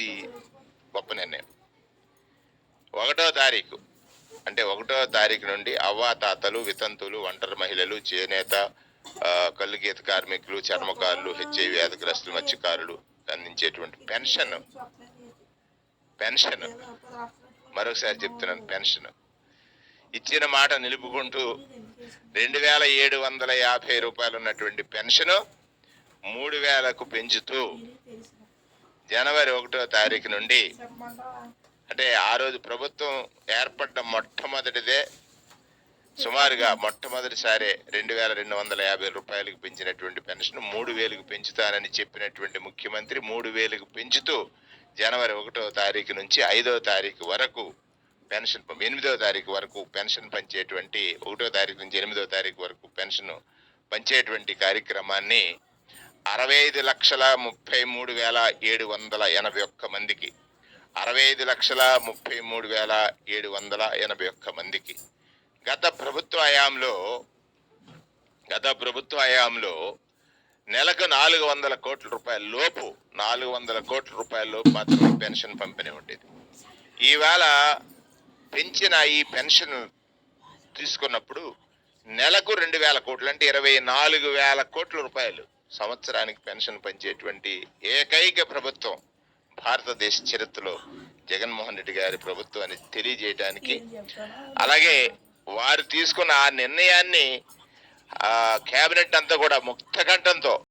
ఇది గొప్ప నిర్ణయం. ఒకటో తారీఖు అంటే ఒకటో తారీఖు నుండి అవ్వాతాతలు వితంతులు ఒంటరి మహిళలు చేనేత కళ్ళు గీత కార్మికులు చర్మకారులు హెచ్ఐవి వ్యాధిగ్రస్తులు మత్స్యకారులు అందించేటువంటి పెన్షన్. పెన్షన్. మరొకసారి చెప్తున్నాను పెన్షన్. ఇచ్చిన మాట నిలుపుకుంటూ రెండు వేల ఏడు వందల యాభై రూపాయలు ఉన్నటువంటి పెన్షన్ మూడు వేలకు పెంచుతూ జనవరి ఒకటో తారీఖు నుండి అంటే ఆ రోజు ప్రభుత్వం ఏర్పడ్డ మొట్టమొదటిదే సుమారుగా మొట్టమొదటిసారి రెండు వేల రెండు వందల యాభై రూపాయలకు పెంచినటువంటి పెన్షన్ మూడు వేలకు పెంచుతానని చెప్పినటువంటి ముఖ్యమంత్రి మూడు వేలకు పెంచుతూ జనవరి ఒకటో తారీఖు నుంచి ఐదో తారీఖు వరకు పెన్షన్ ఎనిమిదో తారీఖు వరకు పెన్షన్ పంచేటువంటి ఒకటో తారీఖు నుంచి ఎనిమిదో తారీఖు వరకు పెన్షన్ పంచేటువంటి కార్యక్రమాన్ని అరవై ఐదు లక్షల ముప్పై మూడు వేల ఏడు వందల ఎనభై ఒక్క మందికి. అరవై ఐదు లక్షల ముప్పై మూడు వేల ఏడు వందల ఎనభై ఒక్క మందికి. గత ప్రభుత్వ హయాంలో గత ప్రభుత్వ హయాంలో నెలకు నాలుగు వందల కోట్ల రూపాయల లోపు నాలుగు వందల కోట్ల రూపాయల లోపు మాత్రమే పెన్షన్ పంపిణీ ఉండేది. ఈవేళ పెంచిన ఈ పెన్షన్ తీసుకున్నప్పుడు నెలకు రెండు వేల కోట్లు అంటే ఇరవై నాలుగు వేల కోట్ల రూపాయలు సంవత్సరానికి పెన్షన్ పంచేటువంటి ఏకైక ప్రభుత్వం భారతదేశ చరిత్రలో జగన్మోహన్ రెడ్డి గారి ప్రభుత్వాన్ని తెలియజేయడానికి. అలాగే వారు తీసుకున్న ఆ నిర్ణయాన్ని ఆ కేబినెట్ అంతా కూడా ముక్తకంఠంతో